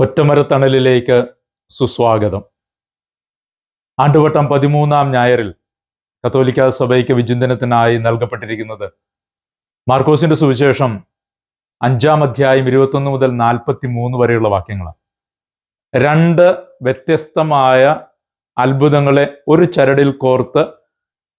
ഒറ്റമരത്തണലിലേക്ക് സുസ്വാഗതം. ആണ്ടുവട്ടം പതിമൂന്നാം ഞായറിൽ കത്തോലിക്ക സഭയ്ക്ക് വിചിന്തനത്തിനായി നൽകപ്പെട്ടിരിക്കുന്നത് മാർക്കോസിന്റെ സുവിശേഷം അഞ്ചാം അധ്യായം ഇരുപത്തൊന്ന് മുതൽ നാൽപ്പത്തി മൂന്ന് വരെയുള്ള വാക്യങ്ങളാണ്. രണ്ട് വ്യത്യസ്തമായ അത്ഭുതങ്ങളെ ഒരു ചരടിൽ കോർത്ത്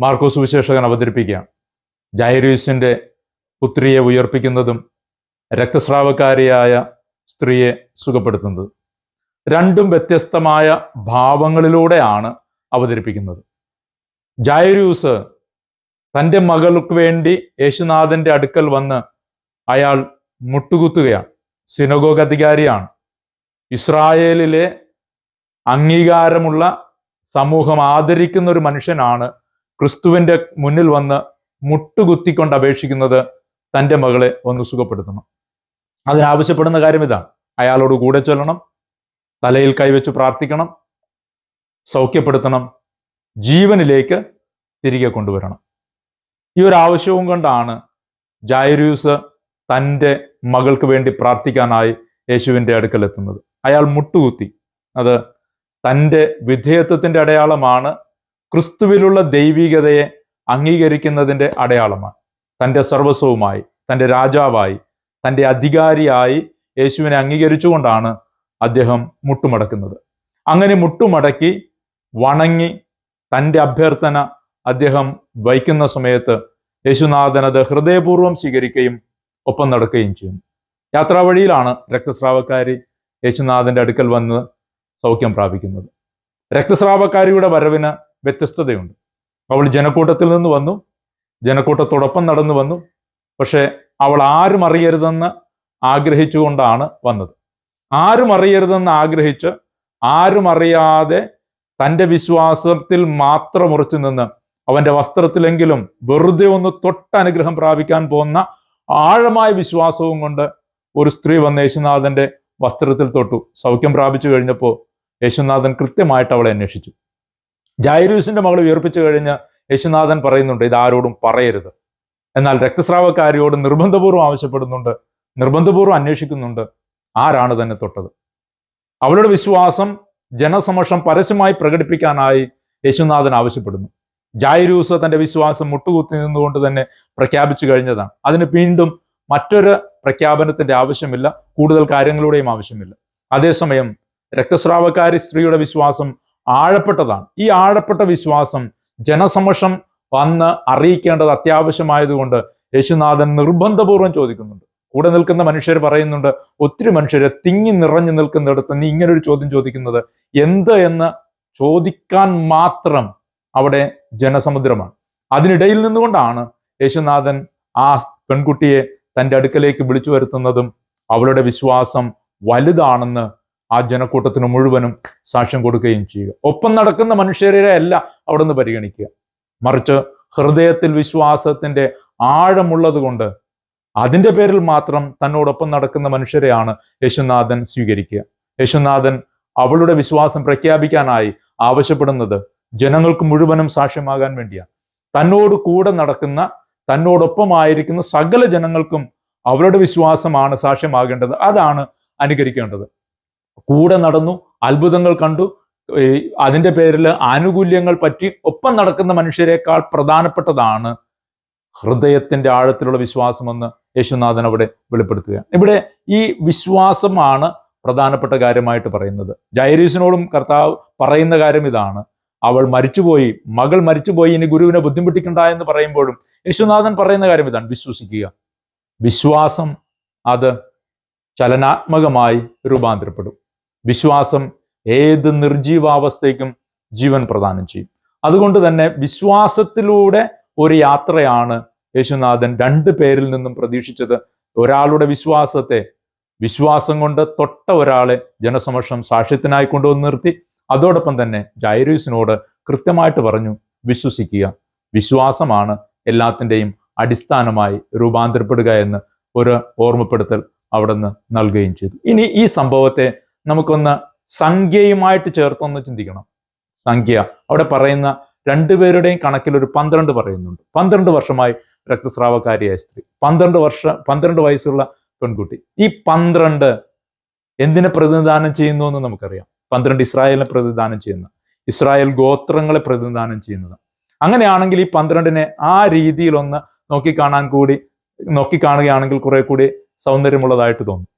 മാർക്കോസ് സുവിശേഷകൻ അവതരിപ്പിക്കുകയാണ്. ജയരീസിന്റെ പുത്രിയെ ഉയർപ്പിക്കുന്നതും രക്തസ്രാവക്കാരിയായ സ്ത്രീയെ സുഖപ്പെടുത്തുന്നത്. രണ്ടും വ്യത്യസ്തമായ ഭാവങ്ങളിലൂടെയാണ് അവതരിപ്പിക്കുന്നത്. ജായരൂസ് തന്റെ മകൾക്ക് വേണ്ടി യേശുനാഥന്റെ അടുക്കൽ വന്ന് അയാൾ മുട്ടുകുത്തുകയാണ്. സിനഗോഗ് അധികാരിയാണ്. ഇസ്രായേലിലെ അംഗീകാരമുള്ള സമൂഹം ആദരിക്കുന്ന ഒരു മനുഷ്യനാണ് ക്രിസ്തുവിന്റെ മുന്നിൽ വന്ന് മുട്ടുകുത്തിക്കൊണ്ട് അപേക്ഷിക്കുന്നത് തന്റെ മകളെ ഒന്ന് സുഖപ്പെടുത്തണം. അതിനാവശ്യപ്പെടുന്ന കാര്യം ഇതാണ് അയാളോട് കൂടെ ചൊല്ലണം തലയിൽ കൈവച്ച് പ്രാർത്ഥിക്കണം സൗഖ്യപ്പെടുത്തണം ജീവനിലേക്ക് തിരികെ കൊണ്ടുവരണം. ഈ ഒരു ആവശ്യവും കൊണ്ടാണ് ജായരൂസ് തന്റെ മകൾക്ക് വേണ്ടി പ്രാർത്ഥിക്കാനായി യേശുവിന്റെ അടുക്കൽ എത്തുന്നത് അയാൾ മുട്ടുകുത്തി. അത് തന്റെ വിധേയത്വത്തിന്റെ അടയാളമാണ് ക്രിസ്തുവിലുള്ള ദൈവികതയെ അംഗീകരിക്കുന്നതിന്റെ അടയാളമാണ്. തന്റെ സർവസ്വവുമായി തന്റെ രാജാവായി തന്റെ അധികാരിയായി യേശുവിനെ അംഗീകരിച്ചുകൊണ്ടാണ് അദ്ദേഹം മുട്ടുമടക്കുന്നത്. അങ്ങനെ മുട്ടുമടക്കി വണങ്ങി തന്റെ അഭ്യർത്ഥന അദ്ദേഹം വഹിക്കുന്ന സമയത്ത് യേശുനാഥൻ അത് ഹൃദയപൂർവം സ്വീകരിക്കുകയും ഒപ്പം നടക്കുകയും ചെയ്യുന്നു. യാത്രാവഴിയിലാണ് രക്തസ്രാവക്കാരി യേശുനാഥന്റെ അടുക്കൽ വന്ന് സൗഖ്യം പ്രാപിക്കുന്നത്. രക്തസ്രാവക്കാരിയുടെ വരവിന് വ്യത്യസ്തതയുണ്ട്. അവൾ ജനക്കൂട്ടത്തിൽ നിന്ന് വന്നു. ജനക്കൂട്ടത്തോടൊപ്പം നടന്നു വന്നു. പക്ഷേ അവൾ ആരും അറിയരുതെന്ന് ആഗ്രഹിച്ചുകൊണ്ടാണ് വന്നത്. ആരും അറിയരുതെന്ന് ആഗ്രഹിച്ച് ആരും അറിയാതെ തന്റെ വിശ്വാസത്തിൽ മാത്രം ഉറച്ചു നിന്ന് അവന്റെ വസ്ത്രത്തിലെങ്കിലും വെറുതെ ഒന്ന് തൊട്ട് അനുഗ്രഹം പ്രാപിക്കാൻ പോകുന്ന ആഴമായ വിശ്വാസവും കൊണ്ട് ഒരു സ്ത്രീ വന്ന് യേശുനാഥന്റെ വസ്ത്രത്തിൽ തൊട്ടു. സൗഖ്യം പ്രാപിച്ചു കഴിഞ്ഞപ്പോൾ യേശുനാഥൻ കൃത്യമായിട്ട് അവളെ അന്വേഷിച്ചു. ജൈരൂസിന്റെ മകൾ ഉയർപ്പിച്ചു കഴിഞ്ഞ് യേശുനാഥൻ പറയുന്നുണ്ട് ഇത് ആരോടും പറയരുത്. എന്നാൽ രക്തസ്രാവക്കാരിയോട് നിർബന്ധപൂർവം ആവശ്യപ്പെടുന്നുണ്ട് നിർബന്ധപൂർവം അന്വേഷിക്കുന്നുണ്ട് ആരാണ് തന്നെ തൊട്ടത്. അവളുടെ വിശ്വാസം ജനസമക്ഷം പരസ്യമായി പ്രകടിപ്പിക്കാനായി യേശുനാഥൻ ആവശ്യപ്പെടുന്നു. ജായരൂസ് തന്റെ വിശ്വാസം മുട്ടുകുത്തി നിന്നുകൊണ്ട് തന്നെ പ്രഖ്യാപിച്ചു കഴിഞ്ഞതാണ്. അതിന് വീണ്ടും മറ്റൊരു പ്രഖ്യാപനത്തിന്റെ ആവശ്യമില്ല കൂടുതൽ കാര്യങ്ങളുടെയും ആവശ്യമില്ല. അതേസമയം രക്തസ്രാവക്കാരി സ്ത്രീയുടെ വിശ്വാസം ആഴപ്പെട്ടതാണ്. ഈ ആഴപ്പെട്ട വിശ്വാസം ജനസമക്ഷം വന്ന് അറിയിക്കേണ്ടത് അത്യാവശ്യമായതുകൊണ്ട് യേശുനാഥൻ നിർബന്ധപൂർവം ചോദിക്കുന്നുണ്ട്. കൂടെ നിൽക്കുന്ന മനുഷ്യർ പറയുന്നുണ്ട് ഒത്തിരി മനുഷ്യരെ തിങ്ങി നിറഞ്ഞു നിൽക്കുന്നിടത്ത് നീ ഇങ്ങനൊരു ചോദ്യം ചോദിക്കുന്നത് എന്ത് എന്ന് ചോദിക്കാൻ മാത്രം അവിടെ ജനസമുദ്രമാണ്. അതിനിടയിൽ നിന്നുകൊണ്ടാണ് യേശുനാഥൻ ആ പെൺകുട്ടിയെ തന്റെ അടുക്കലേക്ക് വിളിച്ചു വരുത്തുന്നതും അവളുടെ വിശ്വാസം വലുതാണെന്ന് ആ ജനക്കൂട്ടത്തിന് മുഴുവനും സാക്ഷ്യം കൊടുക്കുകയും ചെയ്യുക. ഒപ്പം നടക്കുന്ന മനുഷ്യരെ അല്ല അവിടെ നിന്ന് പരിഗണിക്കുക. മറിച്ച് ഹൃദയത്തിൽ വിശ്വാസത്തിന്റെ ആഴമുള്ളത് കൊണ്ട് അതിന്റെ പേരിൽ മാത്രം തന്നോടൊപ്പം നടക്കുന്ന മനുഷ്യരെയാണ് യേശുനാഥൻ സ്വീകരിക്കുക. യേശുനാഥൻ അവളുടെ വിശ്വാസം പ്രഖ്യാപിക്കാനായി ആവശ്യപ്പെടുന്നത് ജനങ്ങൾക്ക് മുഴുവനും സാക്ഷ്യമാകാൻ വേണ്ടിയാണ്. തന്നോട് കൂടെ നടക്കുന്ന തന്നോടൊപ്പമായിരിക്കുന്ന സകല ജനങ്ങൾക്കും അവരുടെ വിശ്വാസമാണ് സാക്ഷ്യമാകേണ്ടത്. അതാണ് അനുകരിക്കേണ്ടത്. കൂടെ നടന്നു അത്ഭുതങ്ങൾ കണ്ടു അതിന്റെ പേരിൽ ആനുകൂല്യങ്ങൾ പറ്റി ഒപ്പം നടക്കുന്ന മനുഷ്യരെക്കാൾ പ്രധാനപ്പെട്ടതാണ് ഹൃദയത്തിന്റെ ആഴത്തിലുള്ള വിശ്വാസമെന്ന് യേശുനാഥൻ അവിടെ വെളിപ്പെടുത്തുക. ഇവിടെ ഈ വിശ്വാസമാണ് പ്രധാനപ്പെട്ട കാര്യമായിട്ട് പറയുന്നത്. ജൈരീസിനോടും കർത്താവ് പറയുന്ന കാര്യം ഇതാണ്. അവൾ മരിച്ചുപോയി മകൾ മരിച്ചുപോയി ഇനി ഗുരുവിനെ ബുദ്ധിമുട്ടിക്കണ്ട എന്ന് പറയുമ്പോഴും യേശുനാഥൻ പറയുന്ന കാര്യം ഇതാണ്. വിശ്വസിക്കുക. വിശ്വാസം അത് ചലനാത്മകമായി രൂപാന്തരപ്പെടും. വിശ്വാസം ഏത് നിർജീവാവസ്ഥയ്ക്കും ജീവൻ പ്രദാനം ചെയ്യും. അതുകൊണ്ട് തന്നെ വിശ്വാസത്തിലൂടെ ഒരു യാത്രയാണ് യേശുനാഥൻ രണ്ട് പേരിൽ നിന്നും പ്രതീക്ഷിച്ചത്. ഒരാളുടെ വിശ്വാസത്തെ വിശ്വാസം കൊണ്ട് തൊട്ട ഒരാളെ ജനസമക്ഷം സാക്ഷ്യത്തിനായി കൊണ്ടുവന്ന് നിർത്തി. അതോടൊപ്പം തന്നെ ജൈറീസിനോട് കൃത്യമായിട്ട് പറഞ്ഞു വിശ്വസിക്കുക. വിശ്വാസമാണ് എല്ലാത്തിന്റെയും അടിസ്ഥാനമായി രൂപാന്തരപ്പെടുക എന്ന് ഒരു ഓർമ്മപ്പെടുത്തൽ അവിടെ നിന്ന് നൽകുകയും ചെയ്തു. ഇനി ഈ സംഭവത്തെ നമുക്കൊന്ന് സംഖ്യയുമായിട്ട് ചേർത്തൊന്ന് ചിന്തിക്കണം. സംഖ്യ. അവിടെ പറയുന്ന രണ്ടുപേരുടെയും കണക്കിൽ ഒരു പന്ത്രണ്ട് പറയുന്നുണ്ട്. പന്ത്രണ്ട് വർഷമായി രക്തസ്രാവക്കാരിയായ സ്ത്രീ. പന്ത്രണ്ട് വർഷ പന്ത്രണ്ട് വയസ്സുള്ള പെൺകുട്ടി. ഈ പന്ത്രണ്ട് എന്തിനെ പ്രതിനിധാനം ചെയ്യുന്നു എന്ന് നമുക്കറിയാം. പന്ത്രണ്ട് ഇസ്രായേലിനെ പ്രതിനിധാനം ചെയ്യുന്ന ഇസ്രായേൽ ഗോത്രങ്ങളെ പ്രതിനിധാനം ചെയ്യുന്നത്. അങ്ങനെയാണെങ്കിൽ ഈ പന്ത്രണ്ടിനെ ആ രീതിയിലൊന്ന് നോക്കിക്കാണാൻ കൂടി നോക്കിക്കാണുകയാണെങ്കിൽ കുറെ കൂടി സൗന്ദര്യമുള്ളതായിട്ട് തോന്നും.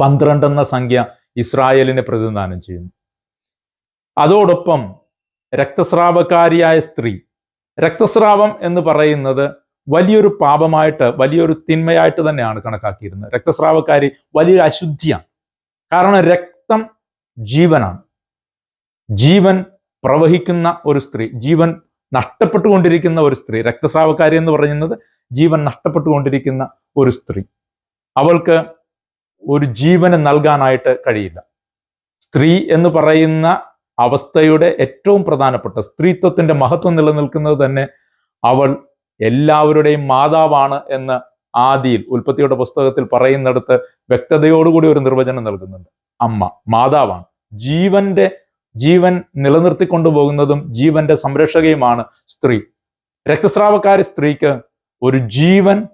പന്ത്രണ്ട് എന്ന സംഖ്യ ഇസ്രായേലിനെ പ്രതിനിധാനം ചെയ്യുന്നു. അതോടൊപ്പം രക്തസ്രാവക്കാരിയായ സ്ത്രീ. രക്തസ്രാവം എന്ന് പറയുന്നത് വലിയൊരു പാപമായിട്ട് വലിയൊരു തിന്മയായിട്ട് തന്നെയാണ് കണക്കാക്കിയിരുന്നത്. രക്തസ്രാവക്കാരി വലിയൊരു അശുദ്ധിയാണ്. കാരണം രക്തം ജീവനാണ്. ജീവൻ പ്രവഹിക്കുന്ന ഒരു സ്ത്രീ ജീവൻ നഷ്ടപ്പെട്ടുകൊണ്ടിരിക്കുന്ന ഒരു സ്ത്രീ. രക്തസ്രാവക്കാരി എന്ന് പറയുന്നത് ജീവൻ നഷ്ടപ്പെട്ടുകൊണ്ടിരിക്കുന്ന ഒരു സ്ത്രീ. അവൾക്ക് ഒരു ജീവന് നൽകാനായിട്ട് കഴിയില്ല. സ്ത്രീ എന്ന് പറയുന്ന അവസ്ഥയുടെ ഏറ്റവും പ്രധാനപ്പെട്ട സ്ത്രീത്വത്തിന്റെ മഹത്വം നിലനിൽക്കുന്നത് തന്നെ അവൾ എല്ലാവരുടെയും മാതാവാണ് എന്ന് ആദിയിൽ ഉൽപ്പത്തിയുടെ പുസ്തകത്തിൽ പറയുന്നിടത്ത് വ്യക്തതയോടുകൂടി ഒരു നിർവചനം നൽകുന്നുണ്ട്. അമ്മ മാതാവാണ്. ജീവന്റെ ജീവൻ നിലനിർത്തിക്കൊണ്ടുപോകുന്നതും ജീവന്റെ സംരക്ഷകയുമാണ് സ്ത്രീ. രക്തസ്രാവക്കാരി സ്ത്രീക്ക് ഒരു ജീവൻ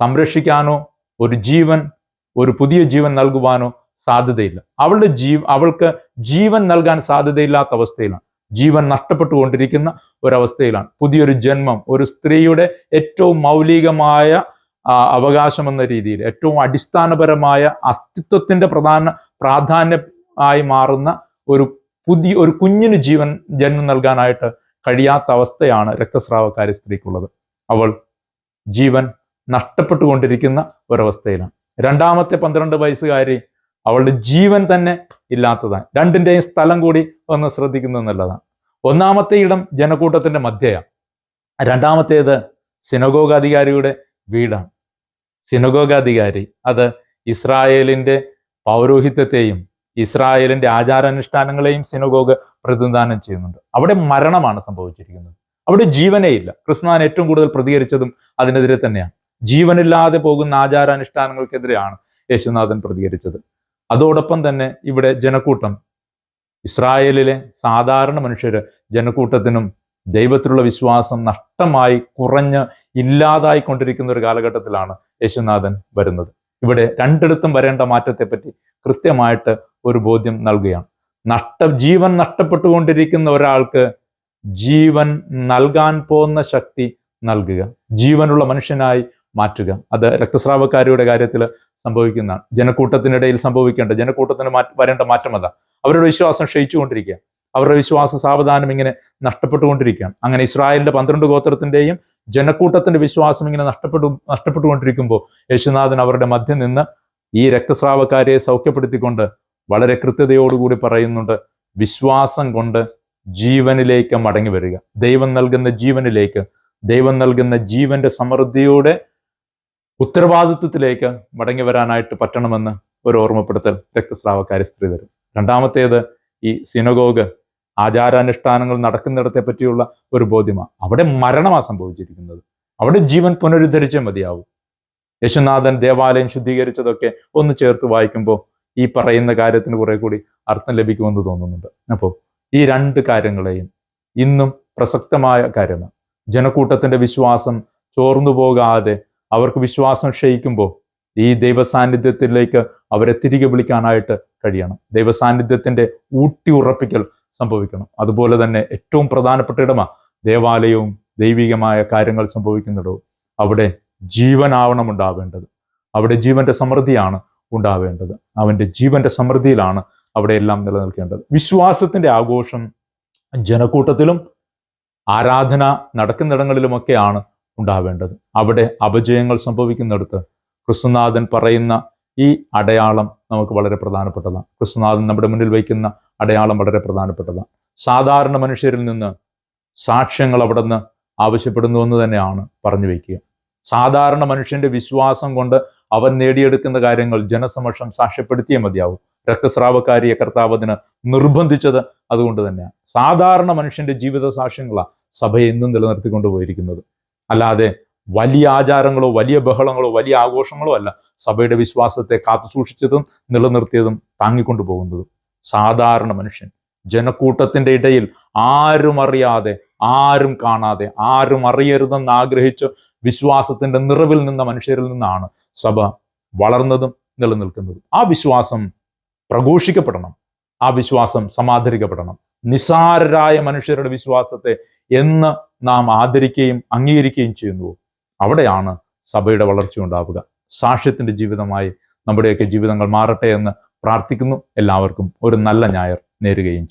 സംരക്ഷിക്കാനോ ഒരു ജീവൻ ഒരു പുതിയ ജീവൻ നൽകുവാനോ സാധ്യതയില്ല. അവളുടെ ജീവ അവൾക്ക് ജീവൻ നൽകാൻ സാധ്യതയില്ലാത്ത അവസ്ഥയിലാണ്. ജീവൻ നഷ്ടപ്പെട്ടുകൊണ്ടിരിക്കുന്ന ഒരവസ്ഥയിലാണ്. പുതിയൊരു ജന്മം ഒരു സ്ത്രീയുടെ ഏറ്റവും മൗലികമായ അവകാശം എന്ന രീതിയിൽ ഏറ്റവും അടിസ്ഥാനപരമായ അസ്തിത്വത്തിന്റെ പ്രധാന പ്രാധാന്യം ആയി മാറുന്ന ഒരു പുതിയ ഒരു കുഞ്ഞിന് ജീവൻ ജന്മം നൽകാനായിട്ട് കഴിയാത്ത അവസ്ഥയാണ് രക്തസ്രാവക്കാരി സ്ത്രീക്കുള്ളത്. അവൾ ജീവൻ നഷ്ടപ്പെട്ടുകൊണ്ടിരിക്കുന്ന ഒരവസ്ഥയിലാണ്. രണ്ടാമത്തെ പന്ത്രണ്ട് വയസ്സുകാരി അവളുടെ ജീവൻ തന്നെ ഇല്ലാത്തതാണ്. രണ്ടിന്റെയും സ്ഥലം കൂടി ഒന്ന് ശ്രദ്ധിക്കുന്നത് നല്ലതാണ്. ഒന്നാമത്തെ ഇടം ജനക്കൂട്ടത്തിന്റെ മധ്യയാണ്. രണ്ടാമത്തേത് സിനഗോഗാധികാരിയുടെ വീടാണ്. സിനഗോഗാധികാരി അത് ഇസ്രായേലിന്റെ പൗരോഹിത്യത്തെയും ഇസ്രായേലിന്റെ ആചാരാനുഷ്ഠാനങ്ങളെയും സിനഗോഗ് പ്രതിനിധാനം ചെയ്യുന്നുണ്ട്. അവിടെ മരണമാണ് സംഭവിച്ചിരിക്കുന്നത്. അവിടെ ജീവനേ ഇല്ല. കൃഷ്ണൻ ഏറ്റവും കൂടുതൽ പ്രതികരിച്ചതും അതിനെതിരെ തന്നെയാണ്. ജീവനില്ലാതെ പോകുന്ന ആചാരാനുഷ്ഠാനങ്ങൾക്കെതിരെയാണ് യേശുനാഥൻ പ്രതികരിച്ചത്. അതോടൊപ്പം തന്നെ ഇവിടെ ജനക്കൂട്ടം ഇസ്രായേലിലെ സാധാരണ മനുഷ്യര് ജനക്കൂട്ടത്തിനും ദൈവത്തിലുള്ള വിശ്വാസം നഷ്ടമായി കുറഞ്ഞ് ഇല്ലാതായി കൊണ്ടിരിക്കുന്ന ഒരു കാലഘട്ടത്തിലാണ് യേശുനാഥൻ വരുന്നത്. ഇവിടെ രണ്ടിടത്തും വരേണ്ട മാറ്റത്തെപ്പറ്റി കൃത്യമായിട്ട് ഒരു ബോധ്യം നൽകുകയാണ്. നഷ്ട ജീവൻ നഷ്ടപ്പെട്ടുകൊണ്ടിരിക്കുന്ന ഒരാൾക്ക് ജീവൻ നൽകാൻ പോകുന്ന ശക്തി നൽകുക. ജീവനുള്ള മനുഷ്യനായി മാറ്റുക. അത് രക്തസ്രാവക്കാരിയുടെ കാര്യത്തിൽ സംഭവിക്കുന്ന ജനക്കൂട്ടത്തിനിടയിൽ സംഭവിക്കേണ്ട ജനക്കൂട്ടത്തിന് മാറ്റ വരേണ്ട അതാ. അവരുടെ വിശ്വാസം ക്ഷയിച്ചുകൊണ്ടിരിക്കുക അവരുടെ വിശ്വാസ സാവധാനം ഇങ്ങനെ നഷ്ടപ്പെട്ടുകൊണ്ടിരിക്കുകയാണ്. അങ്ങനെ ഇസ്രായേലിന്റെ പന്ത്രണ്ട് ഗോത്രത്തിന്റെയും ജനക്കൂട്ടത്തിന്റെ വിശ്വാസം ഇങ്ങനെ നഷ്ടപ്പെട്ടു നഷ്ടപ്പെട്ടുകൊണ്ടിരിക്കുമ്പോൾ യേശുനാഥൻ അവരുടെ മധ്യം നിന്ന് ഈ രക്തസ്രാവക്കാരെ സൗഖ്യപ്പെടുത്തിക്കൊണ്ട് വളരെ കൃത്യതയോടുകൂടി പറയുന്നുണ്ട് വിശ്വാസം കൊണ്ട് ജീവനിലേക്ക് മടങ്ങി വരിക. ദൈവം നൽകുന്ന ജീവനിലേക്ക് ദൈവം നൽകുന്ന ജീവന്റെ സമൃദ്ധിയുടെ ഉത്തരവാദിത്വത്തിലേക്ക് മടങ്ങി വരാനായിട്ട് പറ്റണമെന്ന് ഒരു ഓർമ്മപ്പെടുത്തൽ രക്തസ്രാവക്കാരി സ്ത്രീ തരും. രണ്ടാമത്തേത് ഈ സിനഗോഗ് ആചാരാനുഷ്ഠാനങ്ങൾ നടക്കുന്നിടത്തെ പറ്റിയുള്ള ഒരു ബോധ്യമാണ് അവിടെ മരണമാണ് സംഭവിച്ചിരിക്കുന്നത്. അവിടെ ജീവൻ പുനരുദ്ധരിച്ചേ മതിയാവും. യശുനാഥൻ ദേവാലയം ശുദ്ധീകരിച്ചതൊക്കെ ഒന്ന് ചേർത്ത് വായിക്കുമ്പോൾ ഈ പറയുന്ന കാര്യത്തിന് കുറെ കൂടി അർത്ഥം ലഭിക്കുമെന്ന് തോന്നുന്നുണ്ട്. അപ്പോൾ ഈ രണ്ട് കാര്യങ്ങളെയും ഇന്നും പ്രസക്തമായ കാര്യമാണ്. ജനക്കൂട്ടത്തിന്റെ വിശ്വാസം ചോർന്നു പോകാതെ അവർക്ക് വിശ്വാസം ക്ഷയിക്കുമ്പോൾ ഈ ദൈവസാന്നിധ്യത്തിലേക്ക് അവരെ തിരികെ വിളിക്കാനായിട്ട് കഴിയണം. ദൈവസാന്നിധ്യത്തിന്റെ ഊട്ടി ഉറപ്പിക്കൽ സംഭവിക്കണം. അതുപോലെ തന്നെ ഏറ്റവും പ്രധാനപ്പെട്ട ഇടമാണ് ദേവാലയവും ദൈവികമായ കാര്യങ്ങൾ സംഭവിക്കുന്നിടവും അവിടെ ജീവനാവണം ഉണ്ടാവേണ്ടത്. അവിടെ ജീവന്റെ സമൃദ്ധിയാണ് ഉണ്ടാവേണ്ടത്. അവന്റെ ജീവന്റെ സമൃദ്ധിയിലാണ് അവിടെ എല്ലാം നിലനിൽക്കേണ്ടത്. വിശ്വാസത്തിന്റെ ആഘോഷം ജനക്കൂട്ടത്തിലും ആരാധന നടക്കുന്നിടങ്ങളിലുമൊക്കെയാണ് ഉണ്ടാവേണ്ടത്. അവിടെ അപജയങ്ങൾ സംഭവിക്കുന്നിടത്ത് ക്രിസ്തുനാഥൻ പറയുന്ന ഈ അടയാളം നമുക്ക് വളരെ പ്രധാനപ്പെട്ടതാണ്. ക്രിസ്തുനാഥൻ നമ്മുടെ മുന്നിൽ വയ്ക്കുന്ന അടയാളം വളരെ പ്രധാനപ്പെട്ടതാണ്. സാധാരണ മനുഷ്യരിൽ നിന്ന് സാക്ഷ്യങ്ങൾ അവിടെ നിന്ന് ആവശ്യപ്പെടുന്നു എന്ന് തന്നെയാണ് പറഞ്ഞു വയ്ക്കുക. സാധാരണ മനുഷ്യന്റെ വിശ്വാസം കൊണ്ട് അവൻ നേടിയെടുക്കുന്ന കാര്യങ്ങൾ ജനസമക്ഷം സാക്ഷ്യപ്പെടുത്തിയേ മതിയാവും. രക്തസ്രാവക്കാരിയെ കർത്താവ് അതിന് നിർബന്ധിച്ചത് അതുകൊണ്ട് തന്നെയാണ്. സാധാരണ മനുഷ്യന്റെ ജീവിത സാക്ഷ്യങ്ങളാണ് സഭയെ ഇന്നും നിലനിർത്തിക്കൊണ്ടു പോയിരിക്കുന്നത്. അല്ലാതെ വലിയ ആചാരങ്ങളോ വലിയ ബഹളങ്ങളോ വലിയ ആഘോഷങ്ങളോ അല്ല സഭയുടെ വിശ്വാസത്തെ കാത്തു സൂക്ഷിച്ചതും നിലനിർത്തിയതും താങ്ങിക്കൊണ്ടു പോകുന്നതും. സാധാരണ മനുഷ്യൻ ജനക്കൂട്ടത്തിന്റെ ഇടയിൽ ആരും അറിയാതെ ആരും കാണാതെ ആരും അറിയരുതെന്ന് ആഗ്രഹിച്ച വിശ്വാസത്തിന്റെ നിറവിൽ നിന്ന മനുഷ്യരിൽ നിന്നാണ് സഭ വളർന്നതും നിലനിൽക്കുന്നതും. ആ വിശ്വാസം പ്രഘോഷിക്കപ്പെടണം. ആ വിശ്വാസം സമാദരിക്കപ്പെടണം നിസാരരായ മനുഷ്യരുടെ വിശ്വാസത്തെ എന്ന് നാം ആദരിക്കുകയും അംഗീകരിക്കുകയും ചെയ്യുന്നുവോ? അവിടെയാണ് സഭയുടെ വളർച്ച ഉണ്ടാവുക. സാക്ഷ്യത്തിന്റെ ജീവിതമായി നമ്മുടെയൊക്കെ ജീവിതങ്ങൾ മാറട്ടെ എന്ന് പ്രാർത്ഥിക്കുന്നു. എല്ലാവർക്കും ഒരു നല്ല ഞായർ നേരുകയും ചെയ്യും.